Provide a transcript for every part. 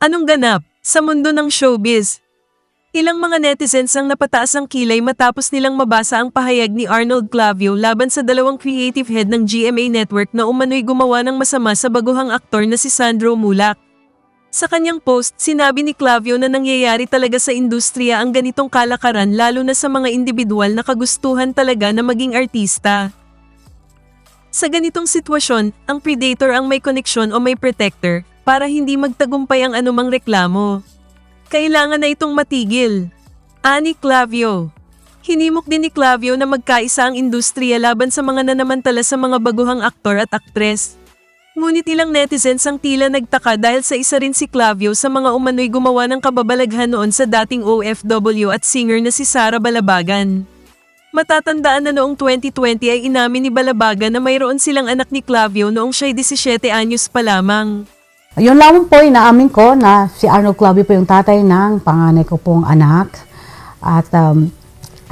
Anong ganap sa mundo ng showbiz? Ilang mga netizens ang napataas ang kilay matapos nilang mabasa ang pahayag ni Arnold Clavio laban sa dalawang creative head ng GMA Network na umano'y gumawa ng masama sa baguhang aktor na si Sandro Mulak. Sa kanyang post, sinabi ni Clavio na nangyayari talaga sa industriya ang ganitong kalakaran lalo na sa mga individual na kagustuhan talaga na maging artista. Sa ganitong sitwasyon, ang predator ang may koneksyon o may protector para hindi magtagumpay ang anumang reklamo. Kailangan na itong matigil. Ani Clavio Hinimok din ni Clavio na magkaisa ang industriya laban sa mga nanamantala sa mga baguhang aktor at aktres. Ngunit ilang netizens ang tila nagtaka dahil sa isa rin si Clavio sa mga umano'y gumawa ng kababalaghan noon sa dating OFW at singer na si Sara Balabagan. Matatandaan na noong 2020 ay inamin ni Balabagan na mayroon silang anak ni Clavio noong siya'y 17 anyos pa lamang. Yun lamang po, inaamin ko na si Arnold Clavio po yung tatay ng panganay ko pong anak. At um,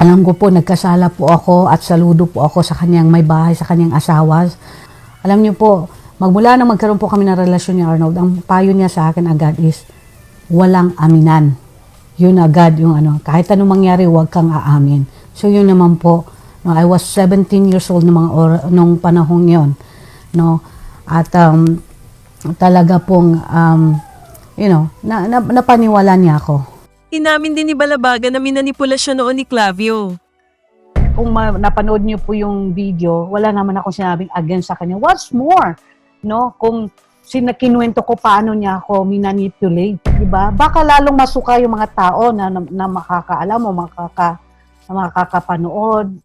alam ko po, nagkasala po ako at saludo po ako sa kanyang may bahay, sa kanyang asawa. Alam niyo po, magmula nang magkaroon po kami ng relasyon ni Arnold, ang payo niya sa akin agad is, walang aminan. Yun agad yung ano, kahit anong mangyari, huwag kang aamin. So yun naman po, no, I was 17 years old nung, mga or- nung panahong yon no? At um, talaga pong, um, you know, na, na, napaniwala niya ako. Inamin din ni Balabagan na minanipula siya noon ni Clavio. Kung ma- napanood niyo po yung video, wala naman akong sinabing against sa kanya. What's more, no? Kung sinakinuwento ko paano niya ako minanipulate, di ba? Baka lalong masuka yung mga tao na, na, na makakaalam o makaka, na makakapanood.